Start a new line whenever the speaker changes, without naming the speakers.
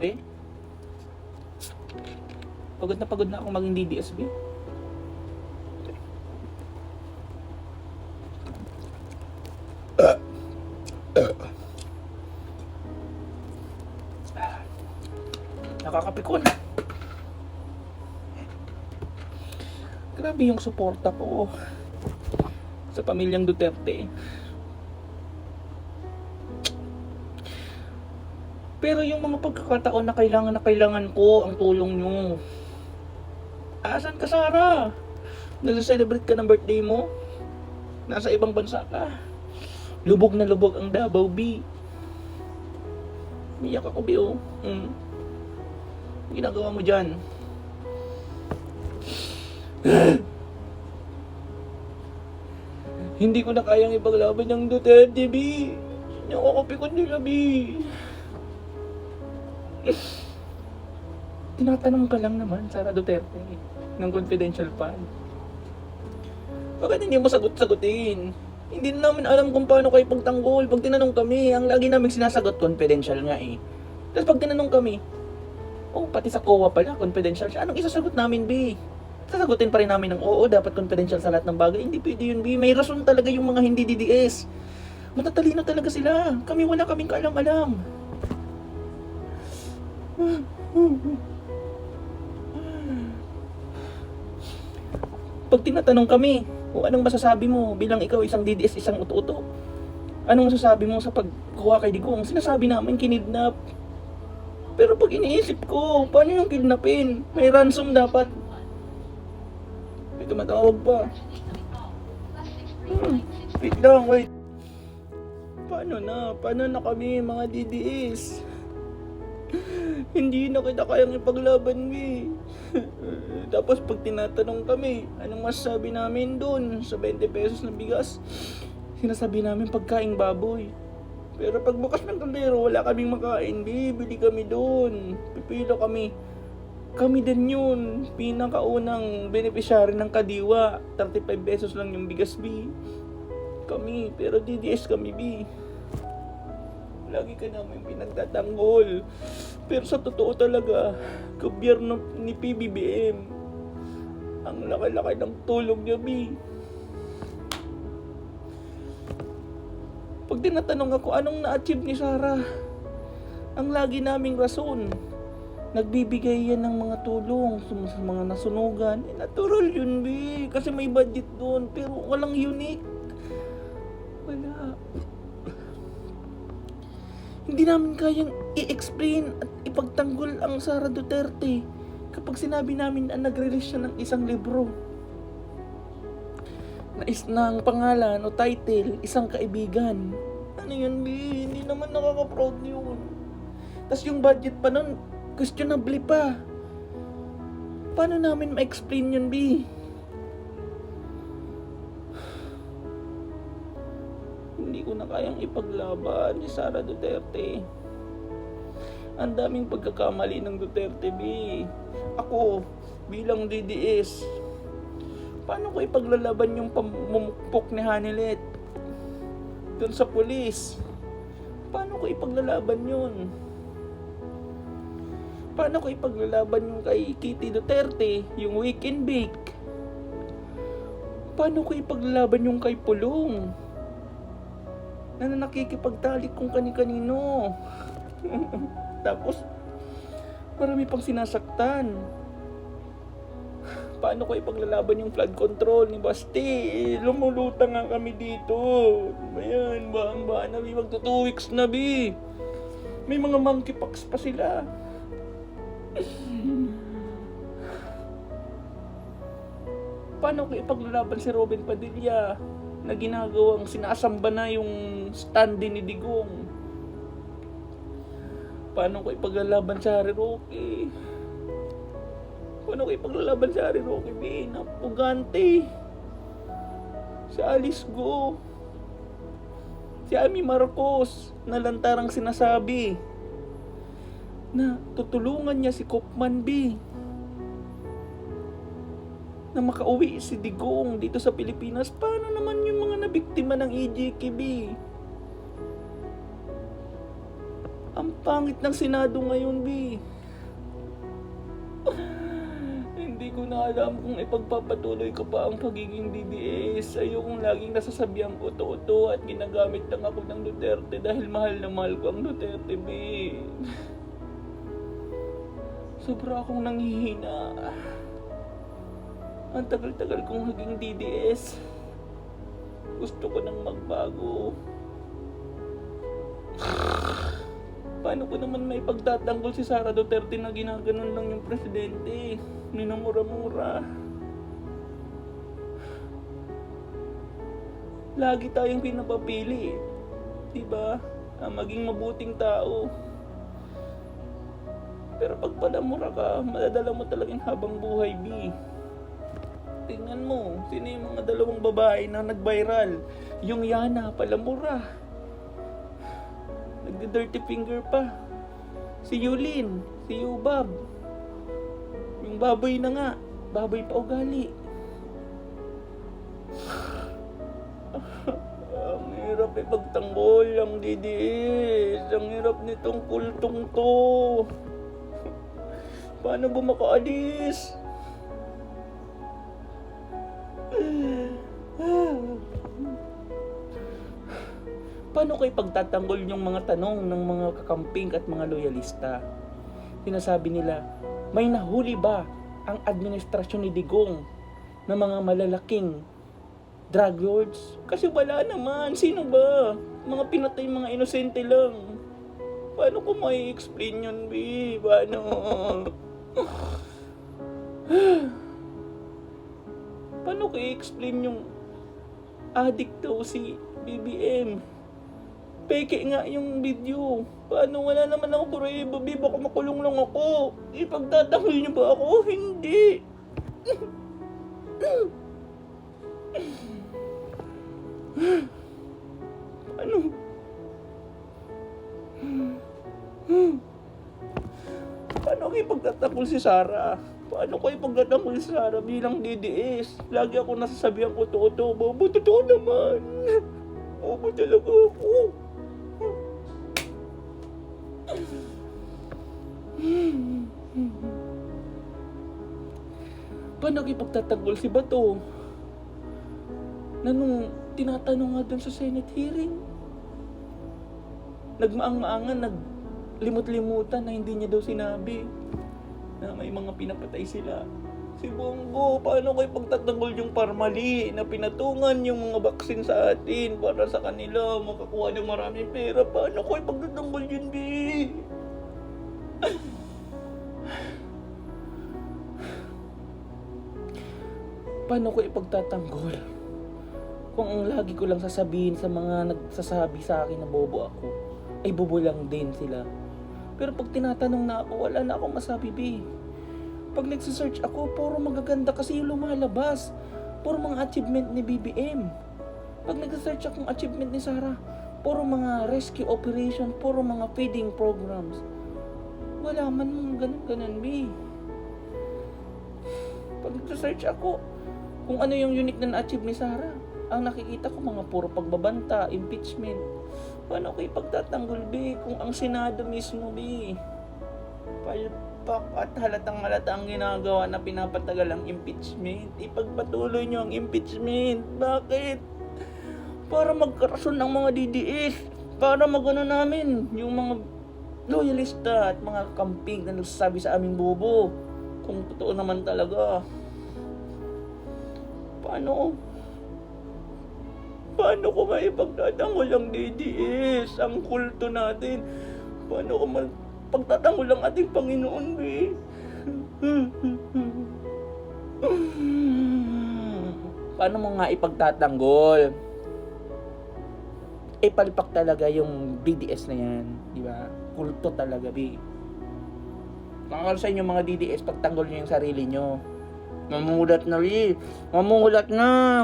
Be? Pagod na pagod na akong maging DDS, be. Nakakapikon. Grabe yung suporta ko sa pamilyang Duterte. Pero yung mga pagkakataon na kailangan na kailangan ko ang tulong nyo. Asan ka, Sarah? Nag-celebrate ka ng birthday mo? Nasa ibang bansa ka? Lubog na lubog ang Davao, B. Miyak ako, B, oh. Mm. Ginagawa mo dyan? Hindi ko na kayang ipaglaban ng Duterte, B. Nakakapikon nila, B. Tinatanong ka lang naman, Sara Duterte, ng confidential fund. Bakit hindi mo sagot-sagutin? Hindi na namin alam kung paano kayo pagtanggol. Pag tinanong kami, ang lagi namin sinasagot, confidential nga eh. Tapos pag tinanong kami, oh, pati sa COA pala, confidential siya. Anong isasagot namin, B? Sasagutin pa rin namin ng oo, dapat confidential sa lahat ng bagay. Hindi pwede yun, B. May rason talaga yung mga hindi DDS. Matatalino talaga sila. Kami wala kaming kaalam-alam. Pag tinatanong kami, kung anong masasabi mo bilang ikaw isang DDS, isang uto-uto, anong masasabi mo sa pagkuha kay Digong? Sinasabi namin kinidnap. Pero pag iniisip ko, paano yung kidnapin? May ransom dapat. May tumatawag pa. Hmm, wait lang, wait. Paano na? Paano na kami mga DDS? Hindi na kita kayang ipaglaban, Mi. Tapos pag tinatanong kami, anong masasabi namin doon sa 20 pesos na bigas? Sinasabi namin pagkaing baboy. Pero pag bukas ng kaldero, wala kaming makain, bibili kami doon. Pipila kami. Kami din yun. Pinakaunang beneficiary ng kadiwa. 35 pesos lang yung bigas, B. Kami, pero DDS kami, B. Lagi ka namin pinagtatanggol. Pero sa totoo talaga, gobyerno ni PBBM, ang laki-laki ng tulong niya, B. Pag tinatanong ako, anong na-achieve ni Sarah? Ang lagi naming rason, nagbibigay yan ng mga tulong sa mga nasunugan. Eh, natural yun, B. Kasi may budget doon, pero walang unique. Hindi namin kayang i-explain at ipagtanggol ang Sara Duterte kapag sinabi namin na nag-release siya ng isang libro na is ng pangalan o title, isang kaibigan. Ano yun, B? Hindi naman nakaka-proud yun. Tapos yung budget pa nun, questionable pa. Paano namin ma-explain yun, B? Hindi ko na kayang ipaglaban ni Sara Duterte. Ang daming pagkakamali ng Duterte, B. Ako, bilang DDS, paano ko ipaglalaban yung pamumukpok ni Hanilet? Doon sa pulis. Paano ko ipaglalaban yun? Paano ko ipaglalaban yung kay Kitty Duterte, yung weekend bake? Paano ko ipaglalaban yung kay Pulong? Na nakikipagtalik kung kani-kanino. Tapos, marami pang sinasaktan. Paano ko ipaglalaban yung flood control ni Basti? Lumulutang nga kami dito. Ayan, baan ba na, Bi? Magto 2 weeks na, Bi. May mga monkeypox pa sila. Paano ko ipaglalaban si Robin Padilla na ginagawang sinasamba na yung stand ni Digong? Paano ko ipaglalaban si Harry Roque? Paano ko ipaglalaban si Harry Roque, B? Napugante. Si Alice Go. Si Amy Marcos na lantarang sinasabi na tutulungan niya si Kopman B na makauwi si Digong dito sa Pilipinas. Paano naman yung mga nabiktima ng EJKB? Ang Ang pangit ng Senado ngayon, B. Hindi ko na alam kung ipagpapatuloy ko pa ang pagiging DDS. Ayokong laging nasasabihan ko to at ginagamit lang ako ng Duterte dahil mahal na mahal ko ang Duterte, B. Sobra akong nanghihina. Ang tagal-tagal kong naging DDS. Gusto ko nang magbago. Paano ko naman may pagtatanggol si Sara Duterte na ginaganon lang yung presidente? Minumura-mura. Lagi tayong pinapapili. Diba? Na maging mabuting tao. Pero pag palamura ka, madadala mo talagang habang buhay, B. Tingnan mo, sino yung mga dalawang babae na nag-viral? Yung Yana, palamura. Nagdi-dirty finger pa. Si Yulin, si Yubab. Yung baboy na nga, baboy pa ugali. ang hirap ipagtanggol ang DDS. Ang hirap nitong kultong to. Paano ba makaalis? Paano kayo pagtatanggol yung mga tanong ng mga kakamping at mga loyalista? Sinasabi nila, may nahuli ba ang administrasyon ni Digong ng mga malalaking drug lords? Kasi wala naman. Sino ba? Mga pinatay mga inosente lang. Paano ko may explain yun, B? Paano? Paano ko i-explain yung addict daw si BBM? Peke nga yung video. Paano wala naman ako prueba, B? Baka makulong lang ako. Ipagtatanggol niyo ba ako? Hindi. Ano? Paano kayo pagtatanggol si Sarah? Paano kayo pagtatanggol si Sarah bilang DDS? Lagi ako nasasabihan ko totoo, bobo. Totoo naman. Bobo talaga ako. Paano kayo pagtatanggol si Bato? Na nung tinatanong nga dun sa Senate hearing, nagmaang-maangan, naglimot-limutan na hindi niya daw sinabi na may mga pinapatay sila. Si Bongo, paano kayo pagtatanggol yung parmali na pinatungan yung mga baksin sa atin para sa kanila makakuha ng maraming pera? Paano kayo pagtatanggol yun, B? Paano ko ipagtatanggol? Kung ang lagi ko lang sasabihin sa mga nagsasabi sa akin na bobo ako, ay bobo lang din sila. Pero pag tinatanong na ako, wala na akong masabi, B. Pag nagsisearch ako, puro magaganda kasi yung lumalabas. Puro mga achievement ni BBM. Pag nagsisearch akong achievement ni Sarah, puro mga rescue operation, puro mga feeding programs. Wala man mga ganun-ganun, B. Pag nagsisearch ako, kung ano yung unique na na-achieve ni Sarah, ang nakikita ko mga puro pagbabanta, impeachment. Paano kayo pagtatanggol, B? Kung ang Senado mismo, B, palpak at halatang halata ang ginagawa na pinapatagal ang impeachment. Ipagpatuloy nyo ang impeachment. Bakit? Para magkarason ng mga DDS. Para magano namin yung mga loyalista at mga kamping na nagsasabi sa aming bobo. Kung totoo naman talaga. Paano? Paano ko maipagtatanggol ang DDS, ang kulto natin? Paano ko man pagtatanggol ang ating Panginoon, B? Paano mo nga ipagtatanggol? Eh, talaga yung BDS na yan, di ba? Kulto talaga, B. Nakakal sa inyo mga DDS, pagtanggol nyo yung sarili nyo. Mamulat na, B. Mamulat na.